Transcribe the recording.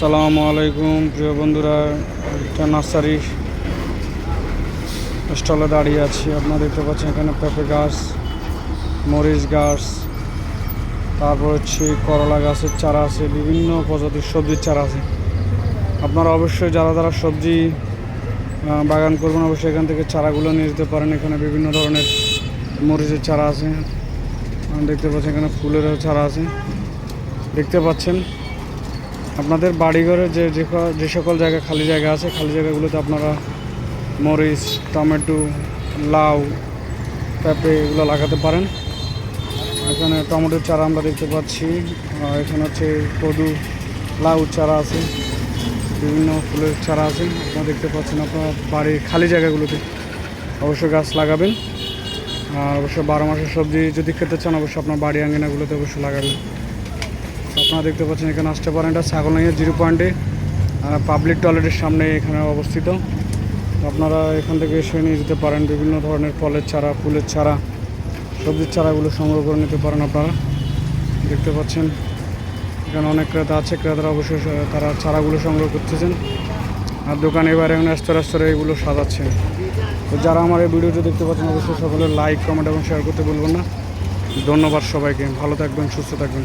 আসসালামু আলাইকুম, প্রিয় বন্ধুরা, একটা নার্সারি স্টলে দাঁড়িয়ে আছি। আপনারা দেখতে পাচ্ছেন এখানে পেঁপে গাছ, মরিচ গাছ, তারপর হচ্ছে করলা গাছের চারা আছে, বিভিন্ন প্রজাতির সবজির চারা আছে। আপনারা অবশ্যই যারা যারা সবজি বাগান করবেন, অবশ্যই এখান থেকে চারাগুলো নিয়ে যেতে পারেন। এখানে বিভিন্ন ধরনের মরিচের চারা আছে। দেখতে পাচ্ছেন এখানে ফুলেরও চারা আছে। দেখতে পাচ্ছেন আপনাদের বাড়িঘরে যে যে সকল জায়গা খালি জায়গা আছে, খালি জায়গাগুলোতে আপনারা মরিচ, টমেটো, লাউ, পেঁপে এগুলো লাগাতে পারেন। এখানে টমেটোর চারা আমরা দেখতে পাচ্ছি এখানে হচ্ছে কদু, লাউ চারা আছে, বিভিন্ন ফুলের চারা আছে। আপনারা দেখতে পাচ্ছেন আপনার বাড়ির খালি জায়গাগুলোতে অবশ্যই গাছ লাগাবেন। আর অবশ্যই বারো মাসের সবজি যদি খেতে চান অবশ্যই আপনার বাড়ি আঙ্গিনাগুলোতে অবশ্যই লাগাবেন। আপনারা দেখতে পাচ্ছেন, এখানে আসতে পারেন এটা ছাগলনাইয়া জিরো পয়েন্টে পাবলিক টয়লেটের সামনে এখানে অবস্থিত। আপনারা এখান থেকে এসে নিয়ে যেতে পারেন, বিভিন্ন ধরনের ফলের চারা, ফুলের চারা, সবজির চারাগুলো সংগ্রহ করে নিতে পারেন আপনারা। দেখতে পাচ্ছেন, এখানে অনেক ক্রেতা আছে, ক্রেতারা অবশ্যই তারা চারাগুলো সংগ্রহ করতেছেন। আর দোকানে এবারে এখন স্তরে স্তরে এগুলো সাজাচ্ছেন তো যারা আমার এই ভিডিওটি দেখতে পাচ্ছেন, অবশ্যই সকলে লাইক কমেন্ট এবং শেয়ার করতে বলবেন না। ধন্যবাদ সবাইকে, ভালো থাকবেন, সুস্থ থাকবেন।